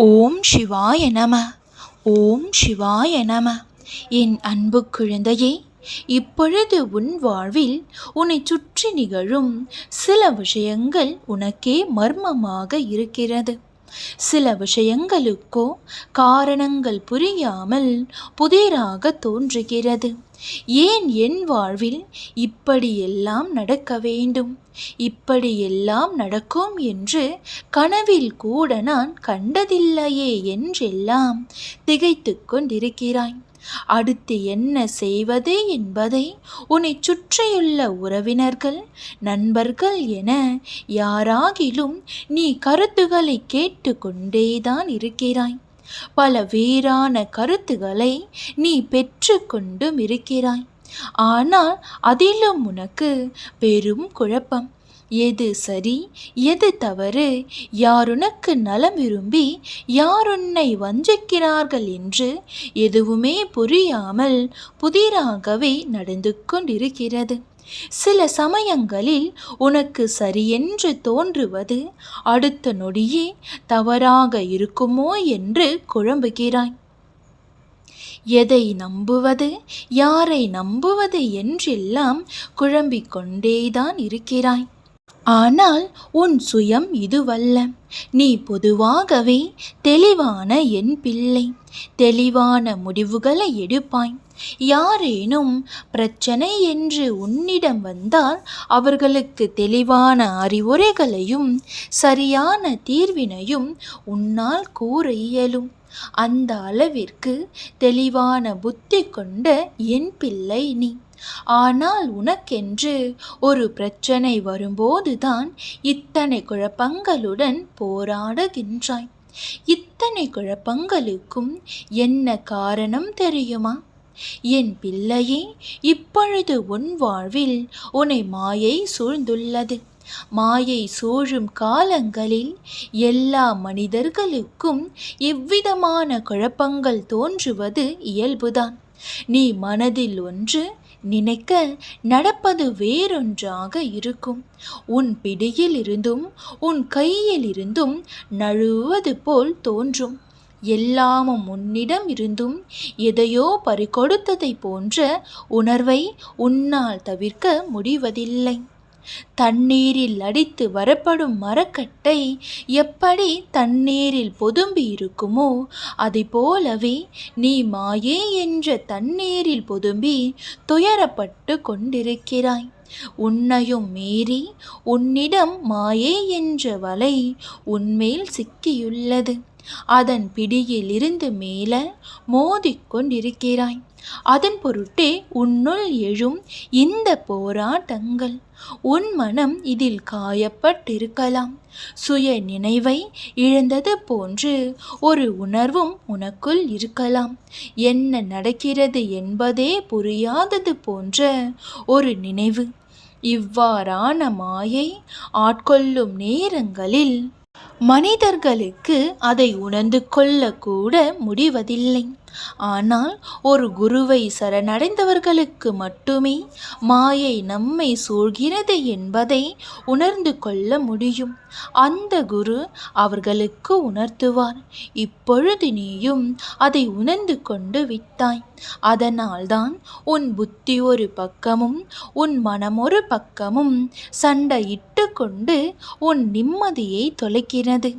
ஓம் சிவாய நம. ஓம் சிவாய நம. என் அன்பு குழந்தையே இப்பொழுது உன் வாழ்வில் உன்னை சுற்றி நிகழும் சில விஷயங்கள் உனக்கே மர்மமாக இருக்கிறது. சில விஷயங்களுக்கோ காரணங்கள் புரியாமல் புதிராக தோன்றுகிறது. ஏன் என் வாழ்வில் இப்படியெல்லாம் நடக்க வேண்டும்? இப்படியெல்லாம் நடக்கும் என்று கனவில் கூட நான் கண்டதில்லையே என்றெல்லாம் திகைத்து கொண்டிருக்கிறாய். அடுத்து என்ன செய்வது என்பதை உன்னை சுற்றியுள்ள உறவினர்கள் நண்பர்கள் என யாராகிலும் நீ கருத்துக்களை கேட்டுக்கொண்டேதான் இருக்கிறாய். பல வேறான கருத்துக்களை நீ பெற்று கொண்டும் இருக்கிறாய். ஆனால் அதிலும் உனக்கு பெரும் குழப்பம். எது சரி எது தவறு யாருனக்கு நலம் விரும்பி யாருன்னை வஞ்சிக்கிறார்கள் என்று எதுவுமே புரியாமல் புதிராகவே நடந்து கொண்டிருக்கிறது. சில சமயங்களில் உனக்கு சரியென்று தோன்றுவது அடுத்த நொடியே தவறாக இருக்குமோ என்று குழம்புகிறாய். எதை நம்புவது யாரை நம்புவது என்றெல்லாம் குழம்பிக் கொண்டேதான் இருக்கிறாய். ஆனால் உன் சுயம் இதுவல்ல. நீ பொதுவாகவே தெளிவான என் பிள்ளை. தெளிவான முடிவுகளை எடுப்பாய். யாரேனும் பிரச்சனை என்று உன்னிடம் வந்தால் அவர்களுக்கு தெளிவான அறிவுரைகளையும் சரியான தீர்வினையும் உன்னால் கூற இயலும். அந்த அளவிற்கு தெளிவான புத்தி கொண்ட என் பிள்ளை நீ. ஆனால் உனக்கென்று ஒரு பிரச்சனை வரும்போதுதான் இத்தனை குழப்பங்களுடன் போராடுகின்றாய். இத்தனை குழப்பங்களுக்கும் என்ன காரணம் தெரியுமா? என் பிள்ளையே இப்பொழுது உன் வாழ்வில் உன்னை மாயை சூழ்ந்துள்ளது. மாயை சூழும் காலங்களில் எல்லா மனிதர்களுக்கும் எவ்விதமான குழப்பங்கள் தோன்றுவது இயல்புதான். நீ மனதில் ஒன்று நினைக்க நடப்பது வேறொன்றாக இருக்கும். உன் பிடியில் இருந்தும் உன் கையில் இருந்தும் நழுவது போல் தோன்றும். எல்லாமும் உன்னிடம் இருந்தும் எதையோ பறிகொடுத்ததை போன்ற உணர்வை உன்னால் தவிர்க்க முடிவதில்லை. தண்ணீரில் அடித்து வரப்படும் மரக்கட்டை எப்படி தண்ணீரில் பொதும்பி இருக்குமோ அதை போலவே நீ மாயே என்ற தண்ணீரில் பொதும்பி துயரப்பட்டு கொண்டிருக்கிறாய். உன்னையும் மீறி உன்னிடம் மாயே என்ற வலை உன்மேல் சிக்கியுள்ளது. அதன் பிடியிலிருந்து மேல மோதிக்கொண்டிருக்கிறாய் அதன் பொருட்டே உன்னுள் எழும் இந்த போராட்டங்கள். உன் மனம் இதில் காயப்பட்டிருக்கலாம். சுய நினைவை இழந்தது போன்று ஒரு உணர்வும் உனக்குள் இருக்கலாம். என்ன நடக்கிறது என்பதே புரியாதது போன்ற ஒரு நினைவு. இவ்வாறான மாயை ஆட்கொள்ளும் நேரங்களில் மனிதர்களுக்கு அதை உணர்ந்து கொள்ளக்கூட முடிவதில்லை. ஆனால் ஒரு குருவை சரணடைந்தவர்களுக்கு மட்டுமே மாயை நம்மை சூழ்கிறது என்பதை உணர்ந்து கொள்ள முடியும். அந்த குரு அவர்களுக்கு உணர்த்துவார். இப்பொழுது நீயும் அதை உணர்ந்து கொண்டு விட்டாய். அதனால்தான் உன் புத்தி ஒரு பக்கமும் உன் மனம் ஒரு பக்கமும் சண்டையிட்டு கொண்டு உன் நிம்மதியை தொலைக்கிறது.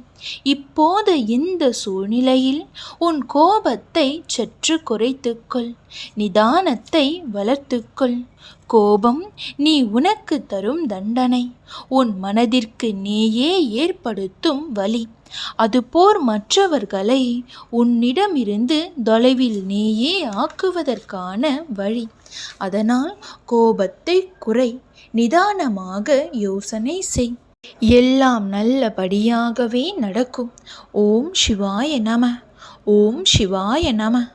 இப்போது இந்த சூழ்நிலையில் உன் கோபத்தை சற்று குறைத்துக்கொள் நிதானத்தை வளர்த்துக்கொள். கோபம் நீ உனக்கு தரும் தண்டனை. உன் மனதிற்கு நீயே ஏற்படுத்தும் வலி. அதுபோர் மற்றவர்களை உன்னிடமிருந்து தொலைவில் நீயே ஆக்குவதற்கான வழி. அதனால் கோபத்தை குறை நிதானமாக யோசனை செய். எல்லாம் நல்லபடியாகவே நடக்கும். ஓம் சிவாய நம. ஓம் சிவாய நம.